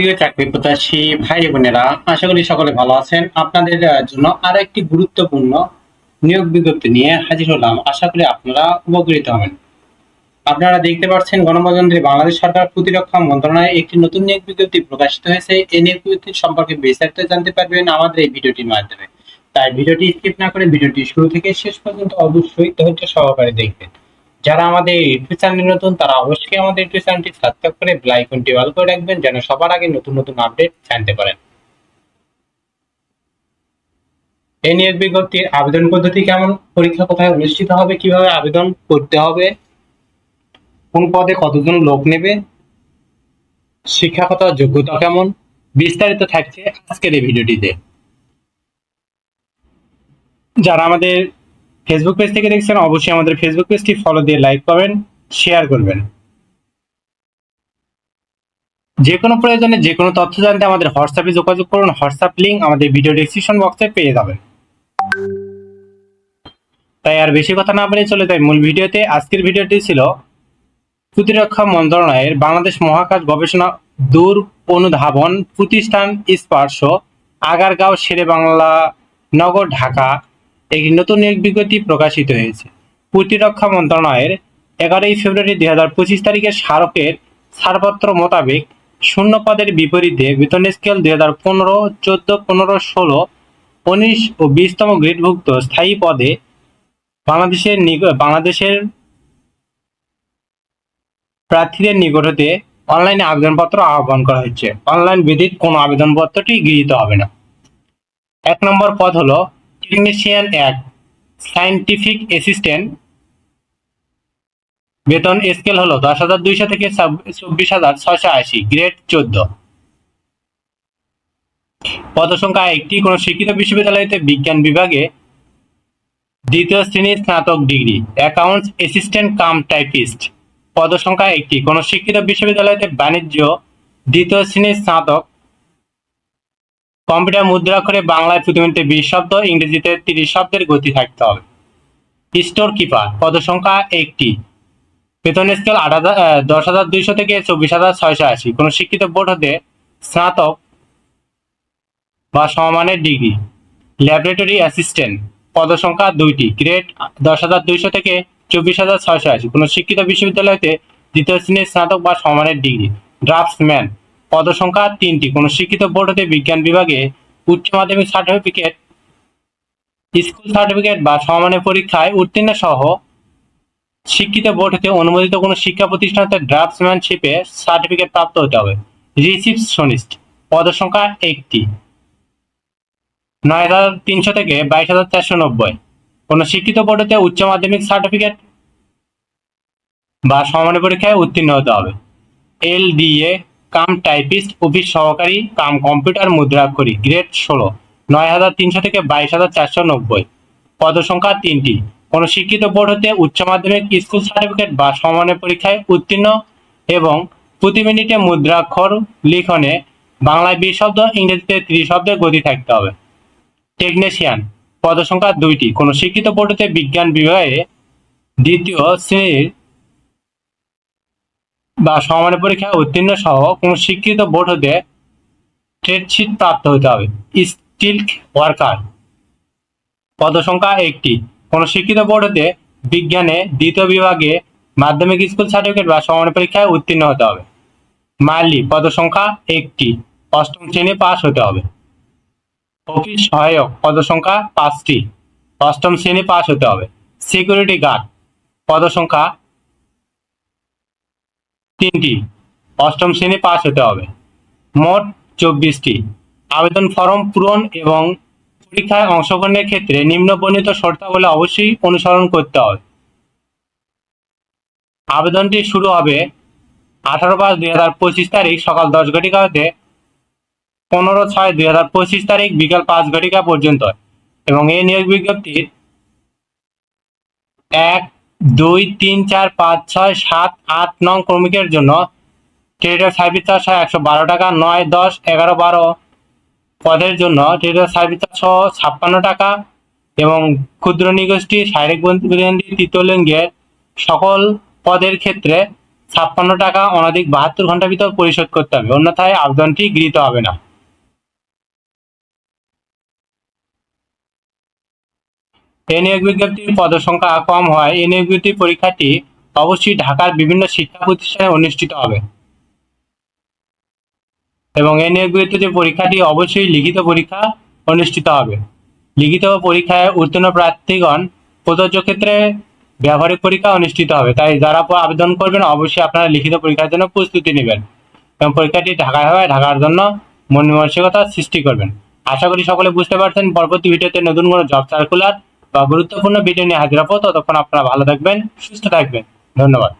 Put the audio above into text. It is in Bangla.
প্রিয় চাকরি প্রত্যাশী ভাই বোনেরা, আশা করি সকলে ভালো আছেন। আপনাদের জন্য আরও একটি গুরুত্বপূর্ণ নিয়োগ বিজ্ঞপ্তি নিয়ে হাজির হলাম। আশা করি আপনারা উপকৃত হবেন। আপনারা দেখতে পাচ্ছেন গণপ্রজাতন্ত্রী বাংলাদেশ সরকার প্রতিরক্ষা মন্ত্রণালয়ে একটি নতুন নিয়োগ বিজ্ঞপ্তি প্রকাশিত হয়েছে। এই নিয়োগ বিজ্ঞপ্তি সম্পর্কে বিস্তারিত জানতে পারবেন আমাদের এই ভিডিওটির মাধ্যমে। তাই ভিডিওটি স্কিপ না করে ভিডিওটি শুরু থেকে শেষ পর্যন্ত অবশ্যই ধৈর্য সহকারে দেখবেন। যারা আমাদের ইউটিউব চ্যানেল নতুন, তারা অবশ্যই আমাদের ইউটিউব চ্যানেলটি সাবস্ক্রাইব করে আইকনটি অল করে রাখবেন, যেন সবার আগে নতুন নতুন আপডেট জানতে পারেন। এই বিজ্ঞপ্তির আবেদন পদ্ধতি কেমন? পরীক্ষা কোথায় অনুষ্ঠিত হবে? কীভাবে আবেদন করতে হবে? কোন পদে কতজন লোক নেবে? শিক্ষাগত যোগ্যতা কেমন? বিস্তারিত থাকছে আজকের এই ভিডিওটিতে যারা আমাদের ফেসবুক পেজ থেকে দেখছেন, অবশ্যই আমাদের ফেসবুক পেজটি ফলো দিয়ে লাইক করবেন শেয়ার করবেন। যে কোনো প্রয়োজনে যে কোনো তথ্য জানতে আমাদের হোয়াটসঅ্যাপে যোগাযোগ করুন হোয়াটসঅ্যাপ লিংক আমাদের ভিডিও ডিসক্রিপশন বক্সে পেয়ে যাবেন। তাই আর বেশি কথা না বলে চলে যাই মূল ভিডিওতে। আজকের ভিডিওটি ছিল প্রতিরক্ষা মন্ত্রণালয়ের বাংলাদেশ মহাকাশ গবেষণা দূর অনুধাবন প্রতিষ্ঠান স্পর্শ, আগারগাঁও শেরে বাংলা নগর, ঢাকা। একটি নতুন নিয়োগ বিজ্ঞপ্তি প্রকাশিত হয়েছে। প্রতিরক্ষা মন্ত্রণালয়ের এগারোই ফেব্রুয়ারি দুই হাজার পঁচিশ তারিখের স্মারকের ছাড়পত্র মোতাবেক শূন্য পদের বিপরীতে বেতন স্কেল দুই হাজার পনেরো, চোদ্দ, পনেরো, ষোলো, উনিশ ও বিশতম গ্রেডভুক্ত স্থায়ী পদে বাংলাদেশের বাংলাদেশের প্রার্থীদের নিকট হতে অনলাইনে আবেদনপত্র আহ্বান করা হচ্ছে। অনলাইন ব্যতীত কোনো আবেদনপত্রটি গৃহীত হবে না। এক নম্বর পদ হলো টেকনিশিয়ান এক সায়েন্টিফিক অ্যাসিস্ট্যান্ট বেতন স্কেল হলো দশ হাজার দুইশো থেকে চব্বিশ হাজার ছয়শো আশি গ্রেড চোদ্দ। পদসংখ্যা একটি, কোনো শিক্ষিত বিশ্ববিদ্যালয়তে বিজ্ঞান বিভাগে দ্বিতীয় শ্রেণির স্নাতক degree accounts assistant cum typist পদসংখ্যা একটি, কোনো শিক্ষিত বিশ্ববিদ্যালয়তে বাণিজ্য, দ্বিতীয় শ্রেণির স্নাতক কম্পিউটার মুদ্রাক্ষরে বাংলায় প্রতি মিনিটে বিশ শব্দ, ইংরেজিতে তিরিশ শব্দের গতি থাকতে হবে। স্টোর কিপার, পদসংখ্যা একটি। বেতন স্কেল আট হাজার দশ হাজার দুইশো থেকে চব্বিশ হাজার ছয়শো আশি। কোনো শিক্ষিত বোর্ড হতে স্নাতক বা সমমানের ডিগ্রি। ল্যাবরেটরি অ্যাসিস্ট্যান্ট, পদসংখ্যা দুইটি। গ্রেড দশ হাজার দুইশো থেকে চব্বিশ হাজার ছয়শো আশি। কোনো শিক্ষিত বিশ্ববিদ্যালয়তে দ্বিতীয় শ্রেণির স্নাতক বা সমমানের ডিগ্রি। ড্রাফটসম্যান পদসংখ্যা তিনটি। কোনো শিক্ষিত বোর্ড হতে বিজ্ঞান বিভাগে উচ্চ মাধ্যমিক সার্টিফিকেট স্কুল সার্টিফিকেট বা সমমানের পরীক্ষায় উত্তীর্ণ সহ শিক্ষিত বোর্ড হতে অনুমোদিত কোনো শিক্ষা প্রতিষ্ঠান ড্রাফটসম্যানশিপে সার্টিফিকেট প্রাপ্ত হতে হবে। রিসিপশনিস্ট। পদসংখ্যা একটি। নয় হাজার তিনশো থেকে বাইশ হাজার চারশো নব্বই। কোনো শিক্ষিত বোর্ড হতে উচ্চ মাধ্যমিক সার্টিফিকেট বা সমানের পরীক্ষায় উত্তীর্ণ হতে হবে। L DA cum typist, office সহকারী, কাম কম্পিউটার, মুদ্রাক্ষরী, গ্রেড ষোলো, নয় হাজার তিনশো থেকে বাইশ হাজার চারশো নব্বই। পদসংখ্যা তিনটি। কোনো শিক্ষিত বোর্ড হতে উচ্চ মাধ্যমিক, স্কুল সার্টিফিকেট বা সমানের পরীক্ষায় উত্তীর্ণ এবং প্রতি মিনিটে মুদ্রাক্ষর লিখনে বাংলায় বিশ শব্দ, ইংরেজিতে ত্রিশ শব্দের গতি থাকতে হবে। টেকনিশিয়ান। পদসংখ্যা দুইটি। কোনো শিক্ষিত বোর্ড হতে বিজ্ঞান বিভাগে দ্বিতীয় শ্রেণির বা সমানের পরীক্ষায় উত্তীর্ণ সহ কোনো শিক্ষিত বোর্ড হতে ট্রেডশিট প্রাপ্ত হতে হবে। স্টিল ওয়ার্কার পদসংখ্যা একটি। কোনো শিক্ষিত বোর্ড হতে বিজ্ঞানে দ্বিতীয় বিভাগে মাধ্যমিক স্কুল সার্টিফিকেট বা সমান পরীক্ষায় উত্তীর্ণ হতে হবে। মালি পদসংখ্যা একটি। অষ্টম শ্রেণি পাস হতে হবে। অফিস সহায়ক পদসংখ্যা পাঁচটি। অষ্টম শ্রেণি পাস হতে হবে। সিকিউরিটি গার্ড পদসংখ্যা তিনটি। অষ্টম শ্রেণি পাস হতে হবে। মোট চব্বিশটি। আবেদন ফর্ম পূরণ এবং পরীক্ষায় অংশগ্রহণের ক্ষেত্রে নিম্ন বর্ণিত শর্তাবলী অবশ্যই অনুসরণ করতে হবে। আবেদনটি শুরু হবে আঠারো পাঁচ দুই হাজার পঁচিশ তারিখ সকাল দশ ঘটিকা হতে পনেরো ছয় দুই হাজার পঁচিশ তারিখ বিকাল পাঁচ ঘটিকা পর্যন্ত এবং এই নিয়োগ বিজ্ঞপ্তির এক দুই, তিন, চার, পাঁচ, ছয়, সাত, আট, নং শ্রমিকের জন্য টেরিটর সার্ভিস চার্জ একশো বারো টাকা, নয়, দশ, এগারো, বারো পদের জন্য টেরিটর সার্ভিস চার্জ ছাপ্পান্ন টাকা এবং ক্ষুদ্র নিগোষ্ঠী, শারীরিক প্রতিবন্ধী তৃতীয় লিঙ্গের সকল পদের ক্ষেত্রে ছাপ্পান্ন টাকা অনধিক বাহাত্তর ঘণ্টার ভিতর পরিশোধ করতে হবে। অন্যথায় আবেদনটি গৃহীত হবে না। এই নিয়োগ বিজ্ঞপ্তির পদসংখ্যা কম হয় এই নিয়োগ পরীক্ষাটি অবশ্যই ঢাকার বিভিন্ন শিক্ষা প্রতিষ্ঠানে অনুষ্ঠিত হবে। এবং এই নিয়োগ পরীক্ষাটি অবশ্যই লিখিত পরীক্ষা অনুষ্ঠিত হবে। লিখিত পরীক্ষায় উত্তীর্ণ প্রার্থীগণ প্রযোজ্য ক্ষেত্রে ব্যবহারিক পরীক্ষা অনুষ্ঠিত হবে। তাই যারা আবেদন করবেন, অবশ্যই আপনারা লিখিত পরীক্ষার জন্য প্রস্তুতি নেবেন এবং পরীক্ষাটি ঢাকায় হবে, ঢাকার জন্য মন মানসিকতা সৃষ্টি করবেন। আশা করি সকলে বুঝতে পারছেন। পরবর্তী ভিডিওতে নতুন কোনো জব সার্কুলার বা গুরুত্বপূর্ণ ভিডিও নিয়ে হাজির হব। ততক্ষণ আপনারা ভালো থাকবেন সুস্থ থাকবেন। ধন্যবাদ।